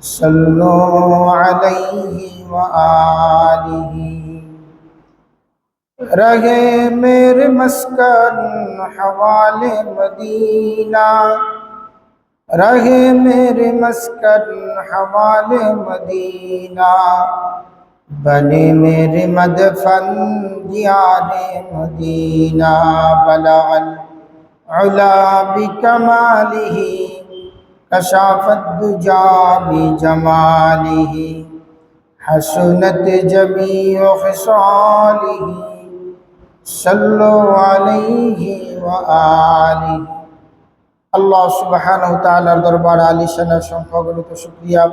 صلوا عليه وآله رہے میرے مسکن حوالے مدینہ رہے میرے مسکن حوالے مدینہ بنے میرے مدفن دیار مدینہ بلغ العلا بکمالہی كشاف الدجى بجماله حسنت جميع خصاله صلوا عليه وآله আল্লাহ সুবহানাহু তাআলার দরবার আলিশানের সংখ্যাগণিত শুকরিয়া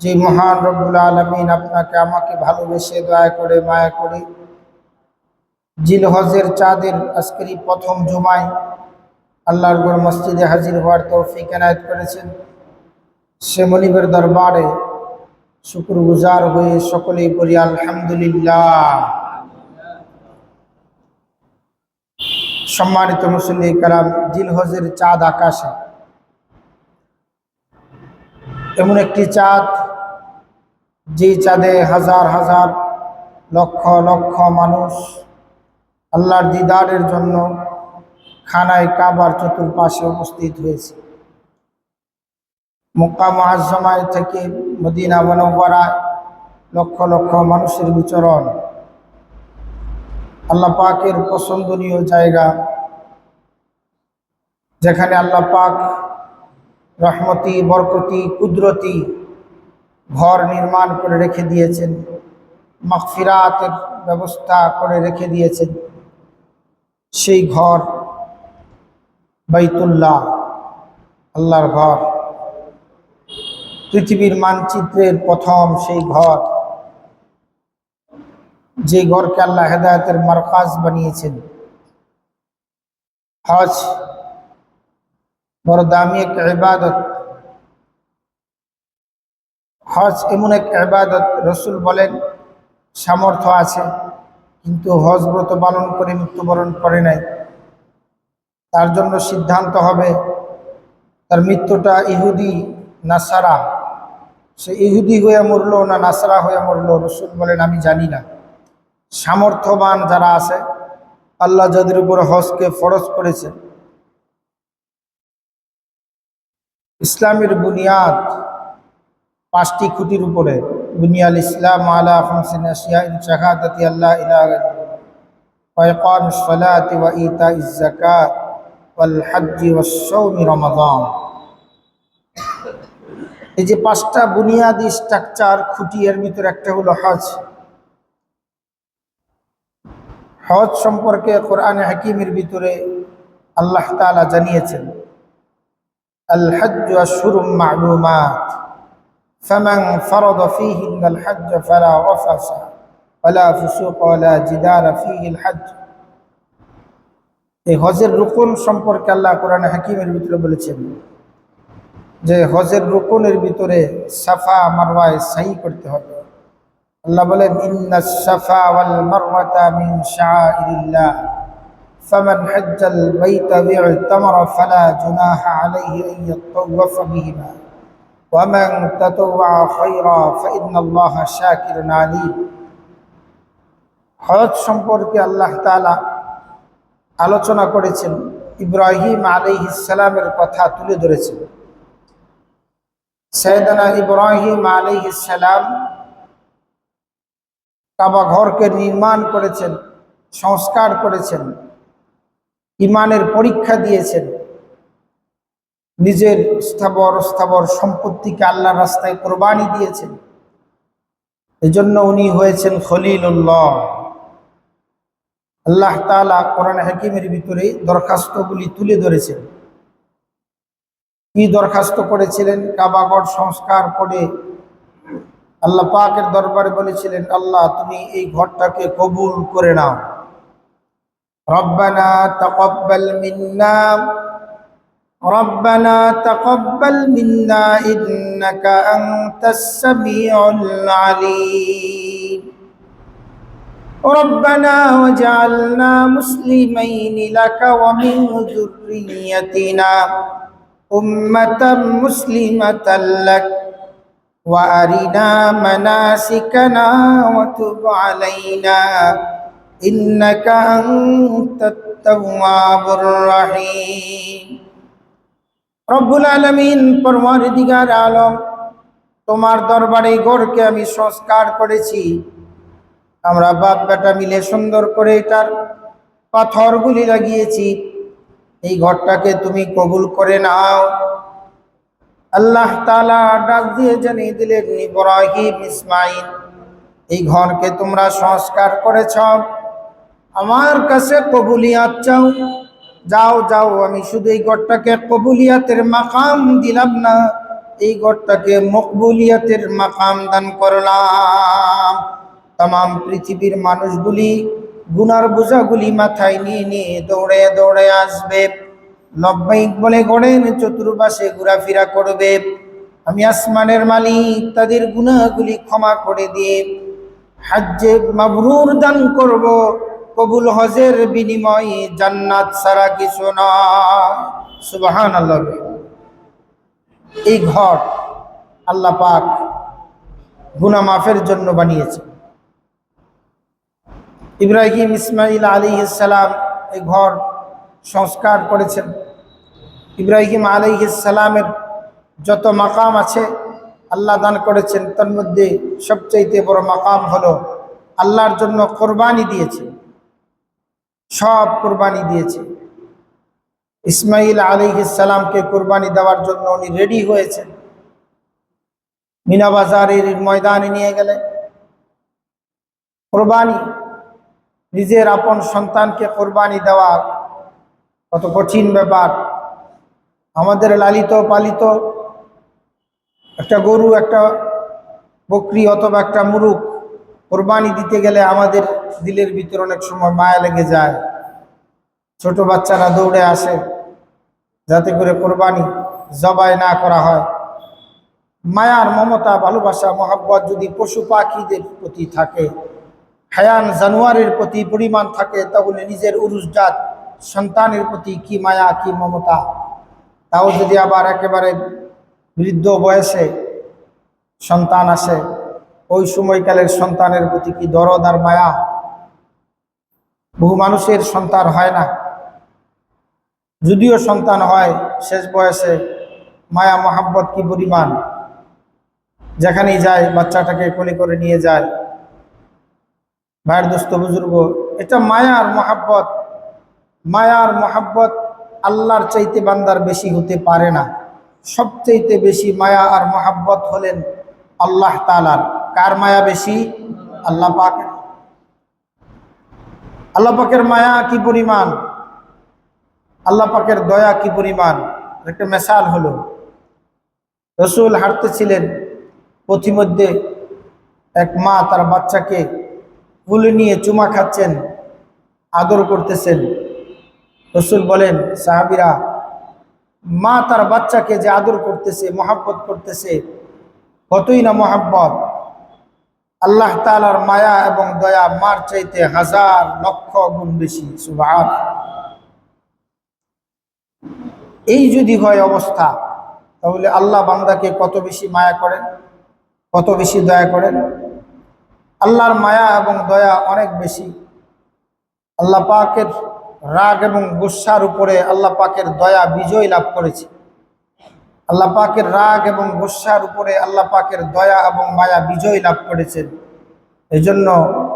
যে মহান রব্বুল আলামিন আপনাকে আমাকে ভালোবেসে দয়া করে মায়া করে জিল হজের চাঁদের আজকের এই প্রথম জুমায় আল্লাহর গড় মসজিদে হাজির হওয়ার তৌফিক এনায়ত করেছেন। সে মনিবের দরবারে শুক্র গুজার হয়ে সকলেই পড়ি, আলহামদুলিল্লাহ। সম্মানিত মুসল্লি কারাম জিল হজের চাঁদ আকাশে। এমন একটি চাঁদ যে চাঁদে হাজার হাজার লক্ষ লক্ষ মানুষ আল্লাহর দিদারের জন্য খানায় কাবার চতুর্পাশে উপস্থিত হয়েছে। মক্কা মহাজমায় থেকে মদিনা মনোবরায় লক্ষ লক্ষ মানুষের বিচরণ। আল্লাহ পাকের পছন্দনীয় জায়গা, যেখানে আল্লাহ পাক রহমতি, বরকতি, কুদরতি ঘর নির্মাণ করে রেখে দিয়েছেন মাফিরাতের ব্যবস্থা করে রেখে দিয়েছেন। সেই ঘর বাইতুল্লাহ, আল্লাহর ঘর। পৃথিবীর মানচিত্রের প্রথম সেই ঘর। যে ঘরকে আল্লাহ হেদায়তের মারকাজ বানিয়েছেন। হজ বড় দামি এক ইবাদত। হজ এমন এক ইবাদত রসুল বলেন, সামর্থ্য আছে, কিন্তু হজ ব্রত পালন করে মৃত্যুবরণ করে নাই। তার জন্য সিদ্ধান্ত হবে তার মৃত্যুটা ইহুদি নাসারা। সে ইহুদি হয়ে মরল না নাসারা হয়ে মরল? রসুল বলেন, আমি জানি না। সামর্থ্যবান যারা আছে, আল্লাহ যাদের উপর হজকে ফরজ করেছে, ইসলামের বুনিয়াদ পাঁচটি খুঁটির উপরে, বুনিয়াল ইসলাম আলা আল্লাহ ইলাহ ইতা والحج والصوم رمضان এই যে পাঁচটা বুনিয়াদি স্ট্রাকচার খুঁটি এর ভিতরে একটা হলো হজ হজ সম্পর্কে কোরআনে হাকিমের ভিতরে আল্লাহ তাআলা জানিয়েছেন আল হজ্জ আশহুরুম মা'লুমাত ফামান ফারাদা ফীহিন আল হজ্জ ফালা রাফাসা ওয়ালা ফুসুক ওয়ালা জিদারা ফীহিল হজ্জ এই হজের রুকুন সম্পর্কে আল্লাহ কোরআনে হাকিমের ভিতরে বলেছেন যে হজের রুকুনের ভিতরে সাফা মারওয়ায় সাই করতে হবে আল্লাহ বলেন ইন্না সাফা ওয়াল মারওয়াতা মিন শাআইরিল্লাহ فمن حج البيت واعتمر فلا جناح عليه أن يطوف بهما ومن تطوع خيرا فإن الله شاكر عليم হজ সম্পর্কে আল্লাহ তাআলা আলোচনা করেছেন, ইব্রাহিম আলাইহিসসালামের কথা তুলে ধরেছেন। সৈয়দনা ইব্রাহিম আলাইহিসসালাম কাবা ঘরকে নির্মাণ করেছেন, সংস্কার করেছেন ইমানের পরীক্ষা দিয়েছেন। নিজের স্থাবর স্থাবর সম্পত্তিকে আল্লাহ রাস্তায় কোরবানি দিয়েছেন। এজন্য উনি হয়েছেন খলিলুল্লাহ। আল্লাহ তালা কোরআন হাকিমের ভিতরে দরখাস্তগুলি তুলে ধরেছেন। কি দরখাস্ত করেছিলেন? কাবাগড় সংস্কার করে আল্লাহ পাকের দরবারে বলেছিলেন, আল্লাহ, তুমি এই ঘরটাকে কবুল করে নাও। রব্বানা তকব্বাল মিন্না, রব্বানা তকব্বাল মিন্না, ইন্নাকা আনতাস সামিউল আলিম। ربنا وجعلنا مسلمين لك ومن ذريتنا أمة مسلمة لك وأرنا مناسكنا وتب علينا إنك أنت التواب الرحيم রব্বুল আলমিন পরমার দিগার আলম তোমার দরবারে গড়কে আমি সংস্কার করেছি আমরা বাপ বেটা মিলে সুন্দর করে এটার পাথরগুলি লাগিয়েছি। এই ঘরটাকে তুমি কবুল করে নাও। আল্লাহ তালা ডাক দিয়ে জানিয়ে দিলেন, ইব্রাহিম ইসমাইল এই ঘরকে তোমরা সংস্কার করেছ। আমার কাছে কবুলিয়াত চাও। যাও যাও, আমি শুধু এই ঘরটাকে কবুলিয়াতের মাকাম দিলাম না, এই ঘরটাকে মকবুলিয়াতের মাকাম দান করলাম। তাম পৃথিবীর মানুষগুলি গুনার বোঝাগুলি মাথায় নিয়ে নিয়ে দৌড়ে দৌড়ে আসবে লব্বাইক বলে গড়েন চতুর্পাশে ঘোরাফেরা করবে আমি আসমানের মালিক তাদের গুনাহগুলি ক্ষমা করে দিয়ে হাজ্জে মাবরুর দান করব কবুল হজের বিনিময়ে জান্নাত সারা কিছু নয় সুবাহান আল্লাহ এই ঘর আল্লাহ পাক গুনা মাফের জন্য বানিয়েছে। ইব্রাহিম ইসমাইল আলী ইসালাম এই ঘর সংস্কার করেছেন। ইব্রাহিম আলী ইসালামের যত মাকাম আছে, আল্লাহ দান করেছেন, তার মধ্যে সবচাইতে বড় মাকাম হলো আল্লাহর জন্য কোরবানি দিয়েছে। সব কোরবানি দিয়েছে। ইসমাইল আলী ইসালামকে কোরবানি দেওয়ার জন্য উনি রেডি হয়েছেন। মিনা বাজারের ময়দানে নিয়ে গেলেন। কোরবানি নিজের আপন সন্তানকে কোরবানি দেওয়া কত কঠিন ব্যাপার। আমাদের লালিত, পালিত একটা গরু, একটা বকরি অথবা একটা মুরুখ কোরবানি দিতে গেলে আমাদের দিলের ভিতরে অনেক সময় মায়া লেগে যায়। ছোট বাচ্চারা দৌড়ে আসে যাতে করে কোরবানি জবাই না করা হয়। মায়ার মমতা, ভালোবাসা, মহাব্বত যদি পশু পাখিদের প্রতি থাকে হায়ান জানুয়ারের প্রতি পরিমাণ থাকে, তাহলে নিজের উরুসজাত সন্তানের প্রতি কি মায়া, কি মমতা? তাও যদি আবার একেবারে বৃদ্ধ বয়সে সন্তান আসে, ওই সময়কালের সন্তানের প্রতি কি দরদ আর মায়া? বহু মানুষের সন্তান হয় না। যদিও সন্তান হয়, শেষ বয়সে মায়া, মহাব্বত কি পরিমাণ? যেখানেই যায়, বাচ্চাটাকে কোলে করে নিয়ে যায়। ভাইয়ের দোস্ত বুজুর্গ, এটা মায়ার মহাব্বত। মায়ার মহাব্বত আল্লাহর চাইতে বান্দার বেশি হতে পারে না। সবচাইতে বেশি মায়া আর মহাব্বত হলেন আল্লাহ তালার কার মায়া বেশি? আল্লাহ পাকের। আল্লাহ পাকের মায়া কি পরিমাণ? আল্লাহ পাকের দয়া কি পরিমাণ? একটা মেশাল হলো, রসুল হাঁটতেছিলেন, পথিমধ্যে এক মা তার বাচ্চাকে কুলে নিয়ে চুমা খাচ্ছেন, আদর করতেছেন। রসুল বলেন, সাহাবিরা, মা তার বাচ্চাকে যে আদর করতেছে, মহাব্বত করতেছে, কতই না মহাব্বত। আল্লাহ তালার মায়া এবং দয়া মার চাইতে হাজার লক্ষ গুণ বেশি সুভাষ এই যদি হয় অবস্থা, তাহলে আল্লাহ বান্দাকে কত বেশি মায়া করেন, কত বেশি দয়া করেন? আল্লাহর মায়া এবং দয়া অনেক বেশি। আল্লাহ পাকের রাগ এবং গুসার উপরে আল্লাহ পাকের দয়া বিজয় লাভ করেছে। আল্লাহ পাকের রাগ এবং গুসার উপরে আল্লাহ পাকের দয়া এবং মায়া বিজয় লাভ করেছেন। এই জন্য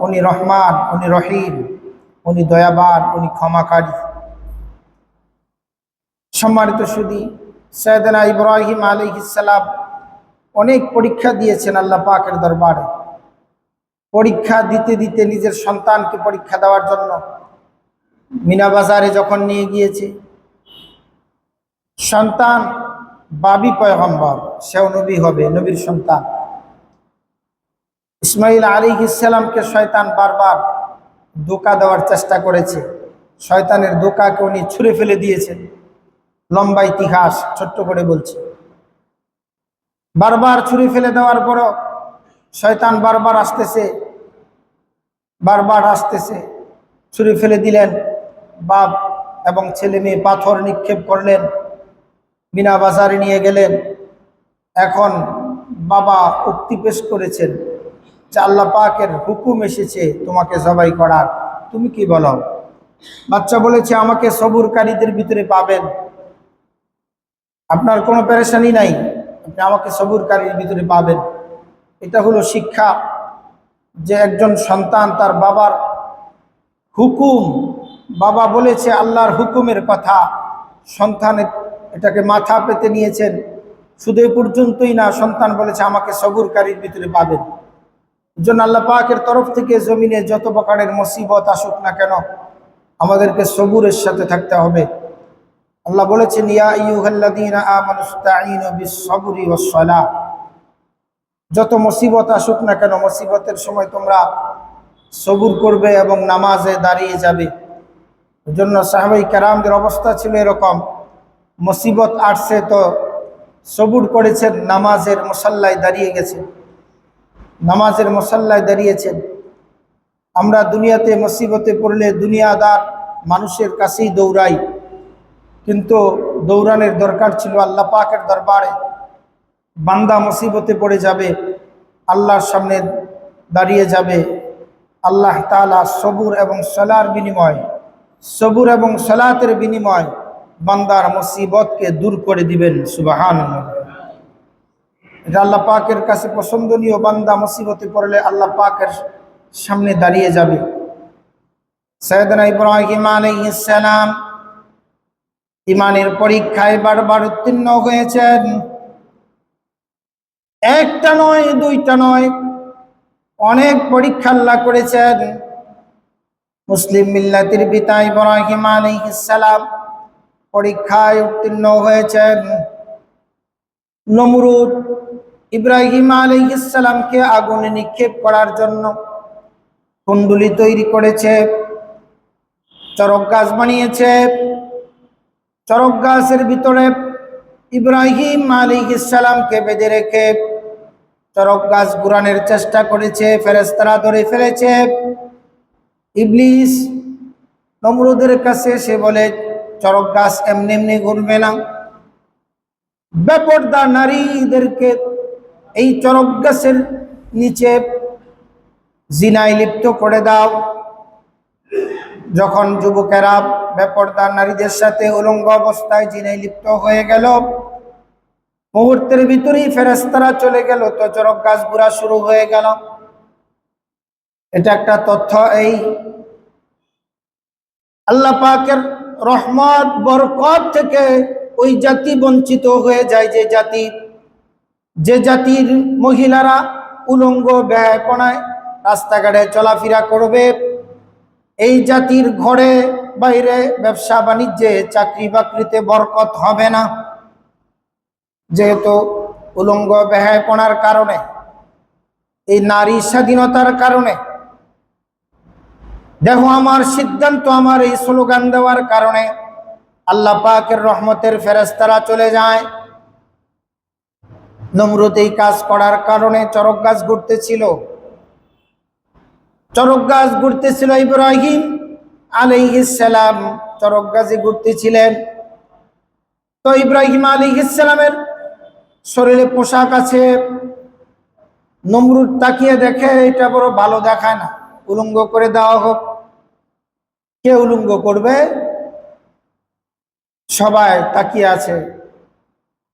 উনি রহমান, উনি রহিম, উনি দয়াবান, উনি ক্ষমাকারী। সম্মানিত সুদী, সৈয়দনা ইব্রাহিম আলী অনেক পরীক্ষা দিয়েছেন আল্লাহ পাকের দরবারে। পরীক্ষা দিতে দিতে নিজের সন্তানকে পরীক্ষা দেওয়ার জন্য মিনা বাজারে যখন নিয়ে গিয়েছে, সন্তান বাবি পয়গম্বর, সেও নবী হবে, নবীর সন্তান। ইসমাইল আলী ইসালামকে শয়তান বারবার দোকা দেওয়ার চেষ্টা করেছে। শয়তানের ধোকাকে উনি ছুঁড়ে ফেলে দিয়েছেন। লম্বা ইতিহাস, ছোট্ট করে বলছে। বারবার ছুরি ফেলে দেওয়ার পরও শয়তান বারবার আসতেছে বারবার আসতেছে। ছুরি ফেলে দিলেন, বাপ এবং ছেলে মেয়ে পাথর নিক্ষেপ করলেন বিনা বাজারে নিয়ে গেলেন। এখন বাবা উক্তি পেশ করেছেন, যে আল্লাহ পাকের হুকুম এসেছে তোমাকে জবাই করার। তুমি কি বলো? বাচ্চা বলেছে, আমাকে সবুরকারীদের ভিতরে পাবেন। আপনার কোনো পেরেশানি নাই। আপনি আমাকে সবুরকারীর ভিতরে পাবেন। এটা হলো শিক্ষা যে একজন সন্তান তার বাবার হুকুম, বাবা বলেছে আল্লাহর হুকুমের কথা, সন্তান এটাকে মাথা পেতে নিয়েছেন। শুধু পর্যন্তই না, সন্তান বলেছে আমাকে সবুরকারীর ভিতরে পাবেন জন্য আল্লাহ পাকের তরফ থেকে জমিনে যত প্রকারের মুসিবত আসুক না কেন, আমাদেরকে সবুরের সাথে থাকতে হবে। আল্লাহ বলেছেন, ইয়া ইয়ুহাল্লাযীনা আমানুস্তাঈনু বিস-সাবরি ওয়াস-সালাহ যত মুসিবত আসুক না কেন, মুসিবতের সময় তোমরা সবুর করবে এবং নামাজে দাঁড়িয়ে যাবে। ওই জন্য সাহাবাই কারামদের অবস্থা ছিল এরকম। মুসিবত আসছে তো সবুর করেছেন নামাজের মশাল্লায় দাঁড়িয়ে গেছে। নামাজের মশাল্লায় দাঁড়িয়েছেন আমরা দুনিয়াতে মুসিবতে পড়লে দুনিয়াদার মানুষের কাছেই দৌড়াই। কিন্তু দৌড়ানোর দরকার ছিল আল্লাহ পাকের দরবারে। বান্দা মুসিবতে পড়ে যাবে, আল্লাহর সামনে দাঁড়িয়ে যাবে। আল্লাহ তালা সবুর এবং সলার বিনিময়, সবুর এবং সলাতের বিনিময় বান্দার মুসিবতকে দূর করে দিবেন সুবাহান এটা আল্লাহ পাকের কাছে পছন্দনীয় বান্দা মুসিবতে পড়লে আল্লাহ পাকের সামনে দাঁড়িয়ে যাবে। সৈয়দনা ইব্রাহিম আলাইহিস সালাম ইমানের পরীক্ষায় বারবার উত্তীর্ণ হয়েছেন। একটা নয়, দুইটা নয়। অনেক পরীক্ষা আল্লাহ করেছেন। মুসলিম মিল্লাতির পিতা ইব্রাহিম আলাইহিসসালাম পরীক্ষায় উত্তীর্ণ হয়েছেন। নমরুদ ইব্রাহিম আলাইহিসসালামকে আগুনে নিক্ষেপ করার জন্য কুণ্ডুলি তৈরি করেছে, চরক গাছ বানিয়েছে। চরক গাছের ভিতরে ইব্রাহিম মালিক ইসালামকে বেঁধে রেখে চরক গাছ ঘুরানোর চেষ্টা করেছে ফেরেস্তারা ধরে ফেলেছে। ইবলিস নমরুদের কাছে সে বলে চরক গাছ এমনি এমনি ঘুরবে না। বেপর্দা নারীদেরকে এই চরক গাছের নিচে জিনায় লিপ্ত করে দাও। যখন যুবকেরা বেপর্দা নারীদের সাথে উলঙ্গ অবস্থায় জিনাই লিপ্ত হয়ে গেল মুহূর্তের ভিতরেই ফেরেস্তারা চলে গেল তো চরক গাছ ঘুরা শুরু হয়ে গেল। এটা একটা তথ্য, এই আল্লাহ পাকের রহমত, বরকত থেকে ওই জাতি বঞ্চিত হয়ে যায় যে জাতি। যে জাতির মহিলারা উলঙ্গ ব্যয়পনায় রাস্তাঘাটে চলাফেরা করবে, এই জাতির ঘরে বাইরে ব্যবসা বাণিজ্যে চাকরি বাকরিতে বরকত হবে না। যেহেতু উলঙ্গ ব্যয়পনার কারণে, এই নারী স্বাধীনতার কারণে দেখো আমার সিদ্ধান্ত, আমার এই স্লোগান দেওয়ার কারণে আল্লাহ পাকের রহমতের ফেরেস্তারা চলে যায়। নমরুদ এই কাজ করার কারণে চরক গাছ ঘুরতেছিল। চরক গাছ ঘুরতেছিল ইব্রাহিম আলাইহিসালাম চরক গাছে ঘুরতেছিলেন। তো ইব্রাহিম আলাইহিসালামের শরীরে পোশাক আছে, নমরুদ তাকিয়ে দেখে এটা বড় ভালো দেখায় না। উলঙ্গ করে দেওয়া হোক। কে উলঙ্গ করবে? সবাই তাকিয়ে আছে।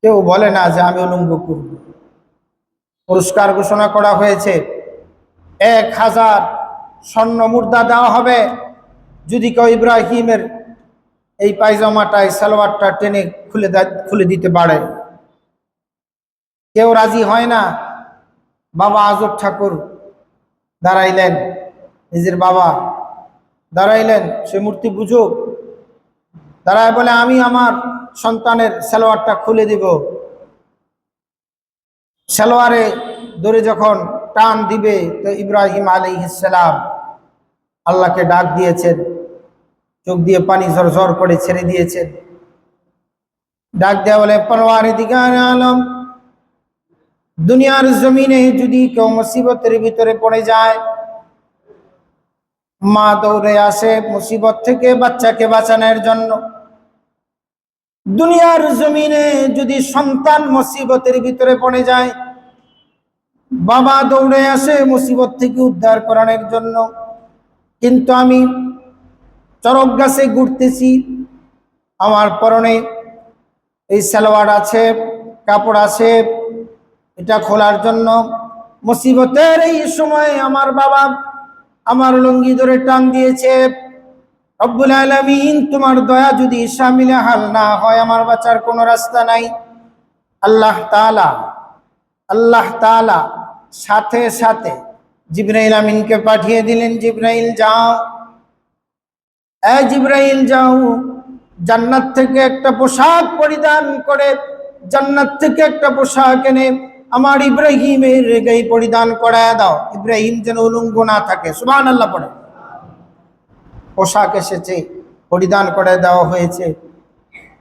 কেউ বলে না যে আমি উলঙ্গ করব। পুরস্কার ঘোষণা করা হয়েছে। এক হাজার স্বর্ণ মুদ্রা দেওয়া হবে। যদি কেউ ইব্রাহিমের এই পায়জামাটায় সালোয়ারটা টেনে খুলে খুলে দিতে পারে। কেউ রাজি হয় না। বাবা আজব ঠাকুর, দাঁড়াইলেন। নিজের বাবা দাঁড়াইলেন, সে মূর্তি বুঝুক। দাঁড়ায় বলে, আমি আমার সন্তানের সালোয়ারটা খুলে দিব। সালোয়ারে ধরে যখন টান দিবে, তো ইব্রাহিম আলী ইসালাম আল্লাহকে ডাক দিয়েছেন। চোখ দিয়ে পানি ঝরঝর করে ছেড়ে দিয়েছেন। ডাক দেওয়া বলে পরওয়ারি দিগার আলম দুনিয়ার জমিনে যদি কেউ মুসিবতের ভিতরে পড়ে যায়, মা দৌড়ে আসে মুসিবত থেকে বাচ্চাকে বাঁচানোর জন্য। দুনিয়ার জমিনে যদি সন্তান মুসিবতের ভিতরে পড়ে যায়, বাবা দৌড়ে আসে মুসিবত থেকে উদ্ধার করানোর জন্য। কিন্তু আমি চরক গাছে ঘুরতেছি, আমার পরনে এই সালোয়ার আছে, কাপড় আছে এটা খোলার জন্য মুসিবতের এই সময় আমার বাবা আমার লুঙ্গি ধরে টান দিয়েছে। রব্বুল আলামিন, তোমার দয়া যদি সামিলে হাল না হয়, আমার বাঁচার কোনো রাস্তা নাই। আল্লাহ তাআলা আল্লাহ তাআলা সাথে সাথে জিব্রাইল আমিনকে পাঠিয়ে দিলেন, জিব্রাইল যাও। এ জিব্রাইল যাও, জান্নাত থেকে একটা পোশাক পরিধান করে, জান্নাত থেকে একটা পোশাক এনে আমার ইব্রাহিমের গায়ে পরিধান করায় দাও। ইব্রাহিম যেন উলঙ্গ না থাকে। সুবহান আল্লাহ পড়ে। পোশাক এসেছে, পরিধান করে দেওয়া হয়েছে।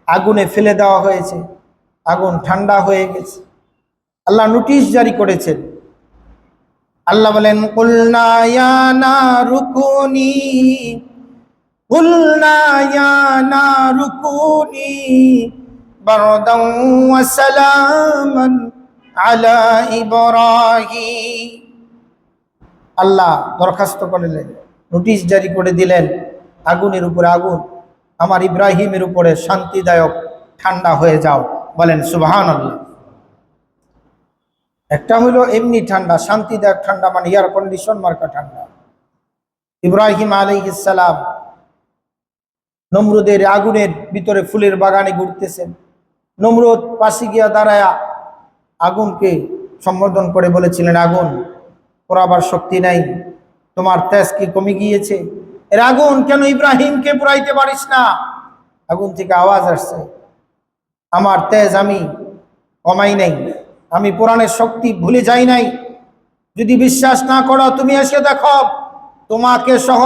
আগুনে ফেলে দেওয়া হয়েছে। আগুন ঠান্ডা হয়ে গেছে। আল্লাহ নোটিশ জারি করেছেন। আল্লাহ বলেন কুলনা ইয়া নারুকুনি কুলনা ইয়া নারুকুনি বারদাও ওয়া সালামান আল্লাহ দরখাস্ত করলেন, নোটিশ জারি করে দিলেন, আগুনের উপরে আগুন, আমার ইব্রাহিমের উপরে শান্তিদায়ক ঠান্ডা হয়ে যাও, বলেন সুবহান আল্লাহ একটা হলো এমনি ঠান্ডা, শান্তিদায়ক ঠান্ডা মানে এয়ার কন্ডিশন মার্কা ঠান্ডা। ইব্রাহিম আলী ইসালাম নমরুদের আগুনের ভিতরে ফুলের বাগানে ঘুরতেছেন। নমরুদ পাশে গিয়া দাঁড়ায়া আগুনকে সম্বোধন করে বলেছিলেন, আগুন, পোড়াবার শক্তি নাই, তোমার তেজ কি কমে গিয়েছে? এর আগুন কেন ইব্রাহিমকে পুরাইতে পারিস না? আগুন থেকে আওয়াজ আসছে, আমার তেজ আমি কমাই নাই, আমি পুরাণের শক্তি ভুলে যাই নাই। যদি বিশ্বাস না করো, তুমি এসে দেখো, তোমাকে সহ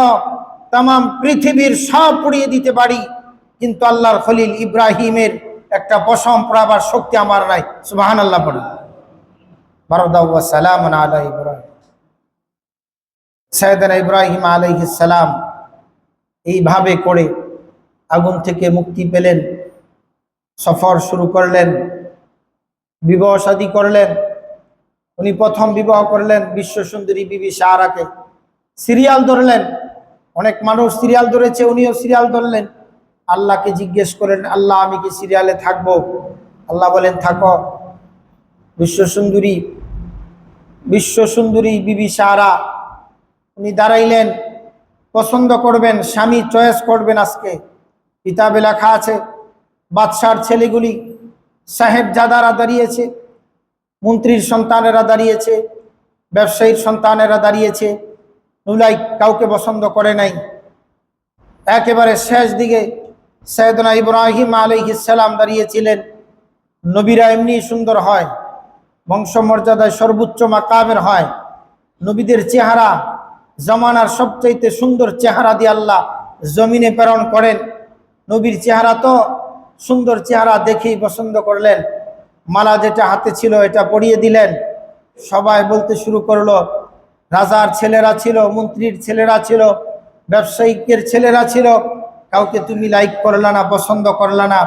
তাম পৃথিবীর সব পুড়িয়ে দিতে পারি। কিন্তু আল্লাহর খলিল ইব্রাহিমের একটা পশম পড়াবার শক্তি আমার নাই। সুবাহান আল্লাহ পড়ি বারদাউয়া সালাম আলা ইব্রাহিম। সৈয়দানা ইব্রাহিম এইভাবে করে আগুন থেকে মুক্তি পেলেন, সফর শুরু করলেন, বিবাহ শাদী করলেন, উনি প্রথম বিবাহ করলেন বিশ্ব সুন্দরী বিবি সাহারাকে। সিরিয়াল ধরলেন, অনেক মানুষ সিরিয়াল ধরেছে, উনিও সিরিয়াল ধরলেন। আল্লাহকে জিজ্ঞেস করেন, আল্লাহ, আমি কি সিরিয়ালে থাকব? আল্লাহ বলেন, থাকো। বিশ্বসুন্দরী বিশ্বসুন্দরী বিবি সাহারা উনি দাঁড়াইলেন, পছন্দ করবেন, স্বামী চয়েস করবেন আজকে। কিতাবে লেখা আছে, বাদশার ছেলেগুলি সাহেব জাদারা দাঁড়িয়েছে, মন্ত্রীর সন্তানেরা দাঁড়িয়েছে, ব্যবসায়ীর সন্তানেরা দাঁড়িয়েছে নুলাই কাউকে পছন্দ করে নাই। একেবারে শেষ দিকে সৈয়দনা ইব্রাহিম আলাইহিসাল্লাম দাঁড়িয়েছিলেন। নবীরা এমনি সুন্দর হয়, বংশমর্যাদায় সর্বোচ্চ মাকামের হয়। নবীদের চেহারা, জমানার সবচাইতে সুন্দর চেহারা দিয়ে আল্লাহ জমিনে প্রেরণ করেন। নবীর চেহারা তো সুন্দর চেহারা দেখেই পছন্দ করলেন। মালা যেটা হাতে ছিল এটা পরিয়ে দিলেন। সবাই বলতে শুরু করল, রাজার ছেলেরা ছিল, মন্ত্রীর ছেলেরা ছিল, ব্যবসায়িকের ছেলেরা ছিল কাউকে তুমি লাইক করলা না, পছন্দ করলা না,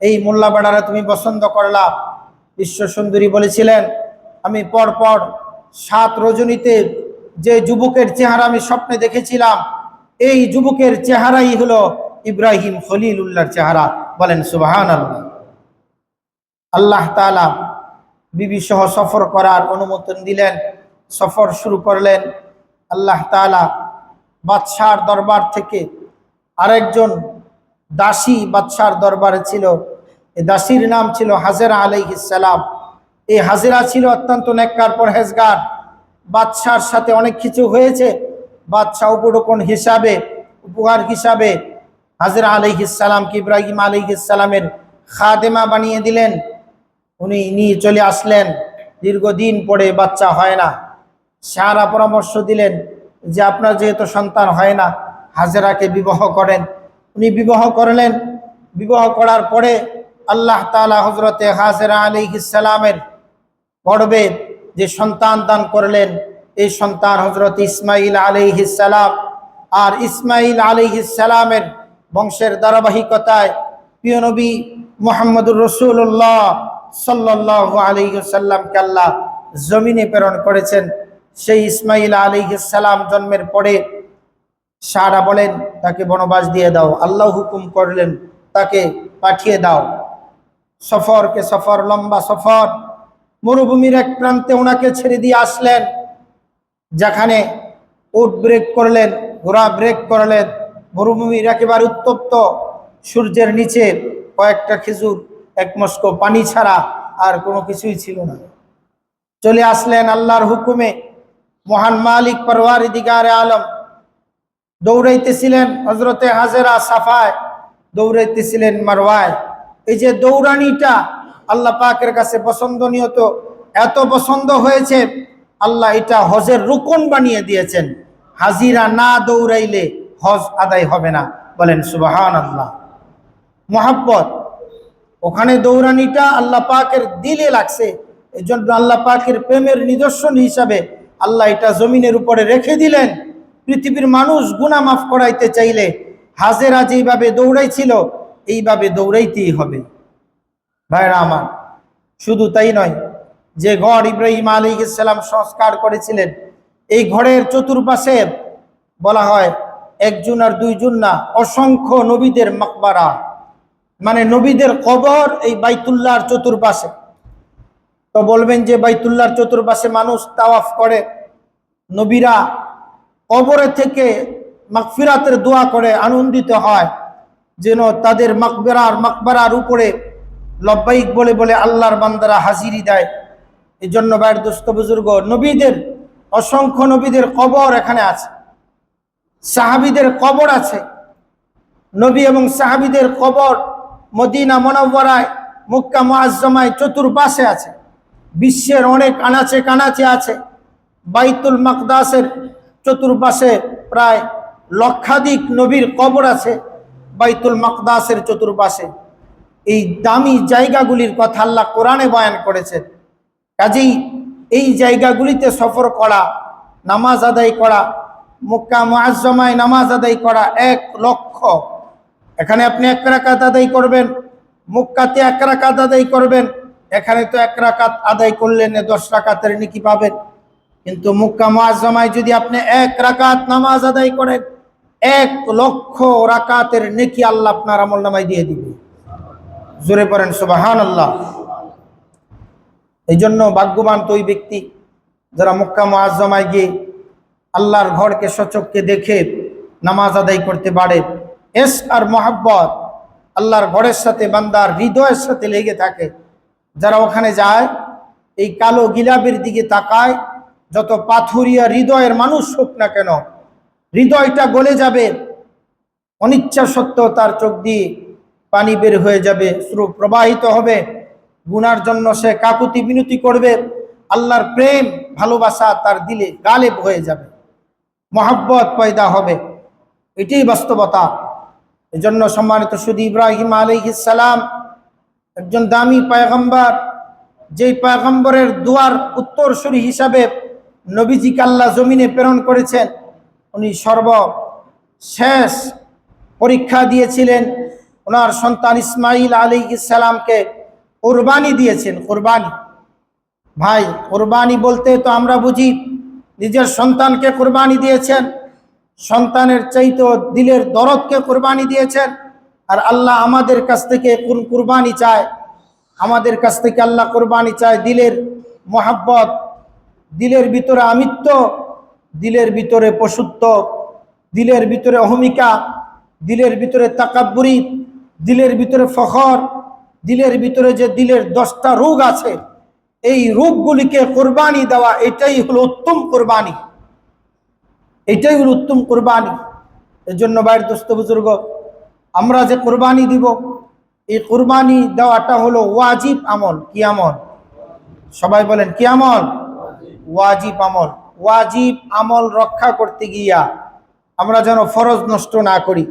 এই মোল্লাবাড়ারা তুমি পছন্দ করলা। বিশ্ব সুন্দরী বলেছিলেন, আমি পর পর সাত রজনীতে যে যুবকের চেহারা আমি স্বপ্নে দেখেছিলাম, এই যুবকের চেহারাই হলো ইব্রাহিম খলিল উল্লাহর চেহারা। বলেন সুবাহান আল্লাহ আল্লাহ তালা বিবি সহ সফর করার অনুমোদন দিলেন, সফর শুরু করলেন। আল্লাহ তালা বাদশার দরবার থেকে আরেকজন দাসী বাদশার দরবারে ছিল। এই দাসীর নাম ছিল হাজেরা আলাইহিসালাম এই হাজিরা ছিল অত্যন্ত নেককার, পরহেজগার। বাদশার সাথে অনেক কিছু হয়েছে। বাদশাহ উপরোপণ হিসাবে, উপহার হিসাবে হাজিরা আলাইহিসালামকে ইব্রাহিম আলাইহিসালামের খাদেমা বানিয়ে দিলেন। উনি নিয়ে চলে আসলেন। দীর্ঘদিন পরে বাচ্চা হয় না। সারা পরামর্শ দিলেন যে আপনার যেহেতু সন্তান হয় না হাজেরাকে বিবাহ করেন। উনি বিবাহ করলেন। বিবাহ করার পরে আল্লাহ তালা হজরতে হাজেরা আলী ইসালামের গর্বে যে সন্তান দান করলেন, এই সন্তান হজরত ইসমাইল আলী ইসালাম আর ইসমাইল আলী ইসালামের বংশের ধারাবাহিকতায় প্রিয় নবী মোহাম্মদুর রসুল্লাহ সাল্লাহ আলী সাল্লামকে আল্লাহ জমিনে প্রেরণ করেছেন। সেই ইসমাইল আলী সালাম জন্মের পরে সারা বলেন, তাকে বনবাস দিয়ে দাও। আল্লাহ হুকুম করলেন, তাকে পাঠিয়ে দাও। সফরকে সফর, লম্বা সফর। মরুভূমির এক প্রান্তে ওনাকে ছেড়ে দিয়ে আসলেন, যেখানে উট ব্রেক করলেন, ঘোড়া ব্রেক করলেন। মরুভূমির একেবারে উত্তপ্ত সূর্যের নিচে কয়েকটা খেজুর, এক মস্কো পানি ছাড়া আর কোনো কিছুই ছিল না। চলে আসলেন আল্লাহর হুকুমে মহান মালিক পরওয়ার আলম। দৌড়াইতেছিলেন হজরতে হাজেরা সাফায়, দৌড়াইতেছিলেন মারওয়ায়। এই যে দৌড়ানিটা আল্লাহ পাকের কাছে পছন্দনীয় তো, এত পছন্দ হয়েছে, আল্লাহ এটা হজের রুকন বানিয়ে দিয়েছেন। হাজিরা না দৌড়াইলে হজ আদায় হবে না। বলেন সুবাহান আল্লাহ মোহাব্বত, ওখানে দৌড়ানিটা আল্লাহ পাকের দিলে লাগছে। এই জন্য আল্লাহ পাকের প্রেমের নিদর্শন হিসাবে আল্লাহ এটা জমিনের উপরে রেখে দিলেন। পৃথিবীর মানুষ গুনা মাফ করাইতে চাইলে হাজেরা যেইভাবে দৌড়াইছিল, এইভাবে দৌড়াইতেই হবে। ভাইরা আমার, শুধু তাই নয়, যে ঘর ইব্রাহিম আলী ইসলাম সংস্কার করেছিলেন, এই ঘরের চতুর্পাশে বলা হয় একজন আর দুইজন না, অসংখ্য নবীদের মকবারা মানে নবীদের কবর এই বাইতুল্লার চতুর্পাশে। তো বলবেন যে বাইতুল্লার চতুর্পাশে মানুষ তাওয়াফ করে, নবীরা কবরে থেকে মাকফিরাতের দোয়া করে আনন্দিত হয়, যেন তাদের মাকবেরার মাকবারার উপরে লব্বাইক বলে বলে আল্লাহর বান্দারা হাজিরি দেয়। এই জন্য বাইর দোস্ত বুজুর্গ, নবীদের, অসংখ্য নবীদের কবর এখানে আছে। সাহাবিদের কবর আছে। নবী এবং সাহাবিদের কবর মদিনা মনব্বরায় মুক্কা মোয়াজ্জমায় চতুর্পাশে আছে। বিশ্বের অনেক আনাচে কানাচে আছে। বাইতুল মাকদাসের চতুর্পাশে প্রায় লক্ষাধিক নবীর কবর আছে বাইতুল মকদাসের চতুর্পাশে। এই দামি জায়গাগুলির কথা আল্লাহ কোরআনে বয়ান করেছেন। কাজেই এই জায়গাগুলিতে সফর করা, নামাজ আদায় করা, মুক্কা মুআজ্জমায় নামাজ আদায় করা এক লক্ষ। এখানে আপনি এক রাকাত আদায় করবেন, মুক্কাতে এক রাকাত আদায় করবেন, এখানে তো এক রাকাত আদায় করলেন দশ রাকাতের নিকি পাবেন। কিন্তু মুক্কা মুআজ্জমায় যদি আপনি এক রাকাত নামাজ আদায় করেন, এক লক্ষ রাকাতের নেকি আল্লাহ আপনার আমল নামায় দিয়ে দিবে। জোরে পড়েন সুবাহান আল্লাহ এই জন্য ভাগ্যবান তো ওই ব্যক্তি যারা মুক্কা মুআজ্জমায় গিয়ে আল্লাহর ঘরকে সচককে দেখে নামাজ আদায় করতে পারে। এস আর মোহাব্বত আল্লাহর ঘরের সাথে, বান্দার হৃদয়ের সাথে লেগে থাকে। যারা ওখানে যায়, এই কালো গিলাপের দিকে তাকায় যত পাথুরিয়া হৃদয়ের মানুষ হোক না কেন, হৃদয়টা গলে যাবে। অনিচ্ছা সত্ত্বেও তার চোখ দিয়ে পানি বের হয়ে যাবে, স্রোত প্রবাহিত হবে। গুনার জন্য সে কাকুতি বিনতি করবে। আল্লাহর প্রেম, ভালোবাসা তার দিলে গালেব হয়ে যাবে। মহাব্বত পয়দা হবে। এটাই বাস্তবতা। এজন্য সম্মানিত শুধু ইব্রাহিম সালাম একজন দামি পায়গম্বর, যেই পায়গম্বরের দুয়ার উত্তরসূরি হিসাবে নবীজিকে আল্লাহ জমিনে প্রেরণ করেছেন। উনি সর্ব শেষ পরীক্ষা দিয়েছিলেন। ওনার সন্তান ইসমাইল আলী ইসালামকে কোরবানি দিয়েছেন, কোরবানি। ভাই, কোরবানি বলতে তো আমরা বুঝি, নিজের সন্তানকে কোরবানি দিয়েছেন, সন্তানের চাইতো দিলের দরদকে কোরবানি দিয়েছেন, আর আল্লাহ আমাদের কাছ থেকে কোন কোরবানি চায়? আমাদের কাছ থেকে আল্লাহ কোরবানি চায় দিলের মোহাব্বত দিলের ভিতরে আমিত্ব, দিলের ভিতরে পশুত্ব, দিলের ভিতরে অহমিকা, দিলের ভিতরে তাকাব্বুরি, দিলের ভিতরে ফখর, দিলের ভিতরে যে দিলের দশটা রোগ আছে, এই রোগগুলিকে কোরবানি দেওয়া এটাই হলো উত্তম কোরবানি। এটাই হলো উত্তম কোরবানি। এর জন্য বাইরের দোস্ত বুজুর্গ, আমরা যে কোরবানি দিব, এই কোরবানি দেওয়াটা হলো ওয়াজিব আমল, কি আমল? সবাই বলেন, কি আমল? ওয়াজিব আমল ওয়াজিব আমল রক্ষা করতে গিয়া আমরা যেন ফরজ নষ্ট না করি।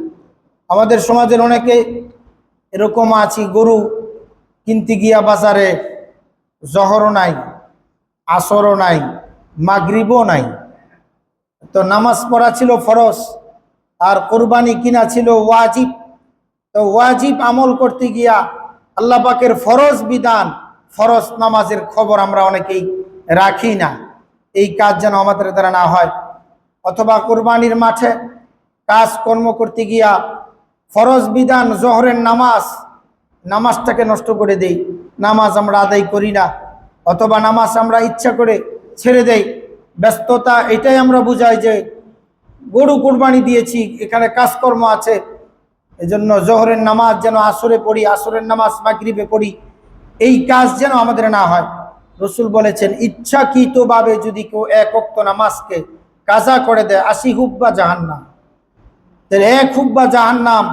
আমাদের সমাজের অনেকে এরকম আছি, গরু কিনতে গিয়া বাজারে জহরও নাই, আসরও নাই, মাগরিবও নাই। তো নামাজ পড়া ছিল ফরজ, আর কোরবানি কিনা ছিল ওয়াজিব। তো ওয়াজিব আমল করতে গিয়া আল্লাহ পাকের ফরজ বিধান, ফরজ নামাজের খবর আমরা অনেকেই রাখি না। এই কাজ যেন আমাদের দ্বারা না হয়। অথবা কোরবানির মাঠে কাজ কর্ম করতে গিয়া ফরজ বিধান জহরের নামাজ, নামাজটাকে নষ্ট করে দেই। নামাজ আমরা আদায় করি না। অথবা নামাজ আমরা ইচ্ছা করে ছেড়ে দেই। ব্যস্ততা এটাই আমরা বুঝাই যে গরু কোরবানি দিয়েছি, এখানে কাজকর্ম আছে। এজন্য জহরের নামাজ যেন আসরে পড়ি, আসরের নামাজ মাগরিবে পড়ি। এই কাজ যেন আমাদের না হয়। রসুল বলেছেন, ইচ্ছাকৃতভাবে যদি কেউ এক অক্ত নামাজকে কাজা করে দেয়, আশি হুব্বা জাহান্নাম। তাহলে এক হুব্বা জাহান্নাম,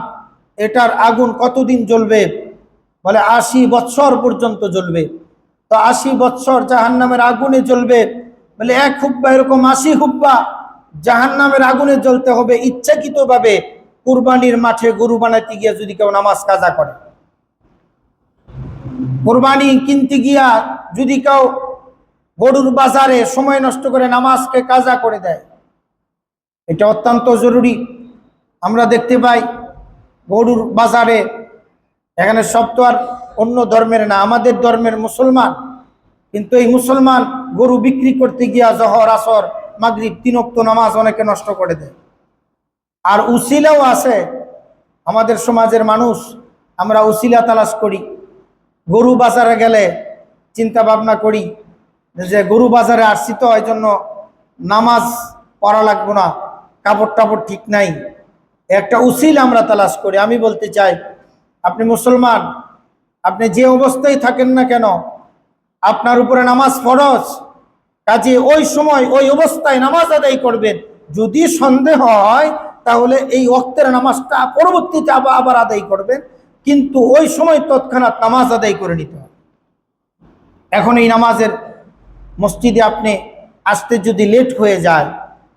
এটার আগুন কতদিন জ্বলবে? বলে আশি বৎসর পর্যন্ত জ্বলবে। তো আশি বৎসর জাহান্নামের আগুনে জ্বলবে, বলে এক হুব্বা এরকম আশি হুব্বা জাহান্নামের আগুনে জ্বলতে হবে ইচ্ছাকৃতভাবে। কুরবানির মাঠে গরু বানাইতে গিয়ে যদি কেউ নামাজ কাজা করে। কোরবানি কিনতে গিয়া যদি কেউ গরুর বাজারে সময় নষ্ট করে নামাজকে কাজা করে দেয়, এটা অত্যন্ত জরুরি। আমরা দেখতে পাই গরুর বাজারে এখানে সব তো আর অন্য ধর্মের না, আমাদের ধর্মের মুসলমান। কিন্তু এই মুসলমান গরু বিক্রি করতে গিয়া জহর, আসর, মাগরিব তিনক্ত নামাজ অনেকে নষ্ট করে দেয়। আর উসিলাও আছে। আমাদের সমাজের মানুষ, আমরা উসিলা তালাশ করি। গরু বাজারে গেলে চিন্তা ভাবনা করি যে গরু বাজারে আসছি তো, এই জন্য নামাজ পড়া লাগবো না, কাপড় টাপড় ঠিক নাই। একটা উসিল আমরা তালাশ করি। আমি বলতে চাই, আপনি মুসলমান, আপনি যে অবস্থায় থাকেন না কেন, আপনার উপরে নামাজ ফরজ, কাজে ওই সময়, ওই অবস্থায় নামাজ আদায় করবেন। যদি সন্দেহ হয়, তাহলে এই অক্তের নামাজটা পরবর্তীতে আবার আবার আদায় করবেন। কিন্তু ওই সময় তৎক্ষণাৎ নামাজ আদায় করে নিতে হবে। এখন এই নামাজের মসজিদে আপনি আসতে যদি লেট হয়ে যায়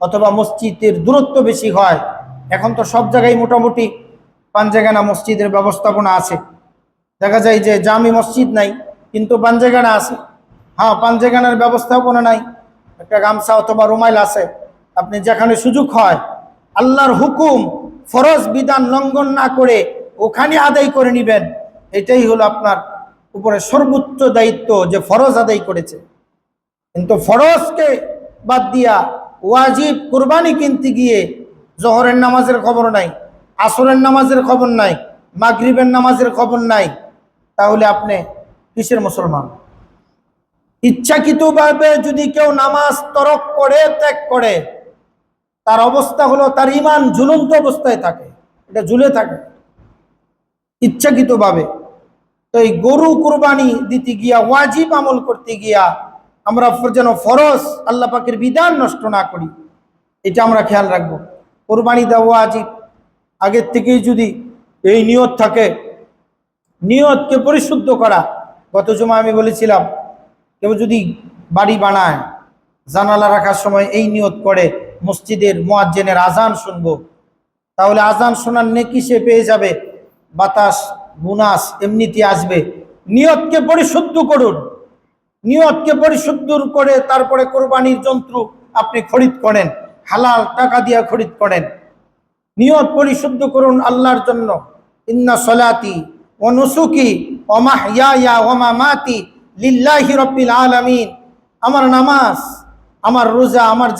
অথবা মসজিদের দূরত্ব বেশি হয়, এখন তো সব জায়গায় মোটামুটি পাঞ্জাগানা মসজিদের ব্যবস্থাপনা আছে। দেখা যায় যে জামি মসজিদ নাই, কিন্তু পাঞ্জাগানা আছে। হ্যাঁ পাঞ্জাগানার ব্যবস্থাপনা নাই, একটা গামছা অথবা রুমাইল আছে। আপনি যেখানে সুযোগ হয়, আল্লাহর হুকুম, ফরজ বিধান লঙ্ঘন না করে ওখানে আদায় করে নিবেন। এটাই হলো আপনার উপরে সর্বোচ্চ দায়িত্ব যে ফরজ আদায় করেছে। কিন্তু ফরজকে বাদ দিয়া ওয়াজিব কুরবানি কিনতে গিয়ে জহরের নামাজের খবর নাই, আসরের নামাজের খবর নাই, মাগরিবের নামাজের খবর নাই, তাহলে আপনি কিসের মুসলমান? ইচ্ছাকৃতভাবে যদি কেউ নামাজ তরক করে, ত্যাগ করে, তার অবস্থা হলো তার ইমান ঝুলন্ত অবস্থায় থাকে, এটা ঝুলে থাকে। ইচ্ছাকৃতভাবে। তো এই গরু কুরবানি দিতে গিয়া, ওয়াজিব আমল করতে গিয়া আমরা যেন ফরজ আল্লাহ পাকের বিধান নষ্ট না করি। এটা আমরা খেয়াল রাখব। কোরবানি দেওয়া ওয়াজিব। আগের থেকেই যদি এই নিয়ত থাকে, নিয়তকে পরিশুদ্ধ করা। গত জমা আমি বলেছিলাম, কেউ যদি বাড়ি বানায়, জানালা রাখার সময় এই নিয়ত করে, মসজিদের মোয়াজ্জেনের আজান শুনব, তাহলে আজান শোনার নেকি সে পেয়ে যাবে। বাতাস বুনাস এমনিতে আসবে। নিয়তকে পরিশুদ্ধ করুন। নিয়তকে পরিশুদ্ধ করে তারপরে কোরবানির যন্ত্র আপনি খরিদ করেন। হালাল টাকা দিয়ে খরিদ করেন। নিয়ত পরিশুদ্ধ করুন আল্লাহর জন্য। ইন্না সলাতি ও নুসুকি ওমা ইয়া ওমা মাতি লিল্লাহি রব্বিল আলামিন। আমার নামাজ, আমার রোজা, আমার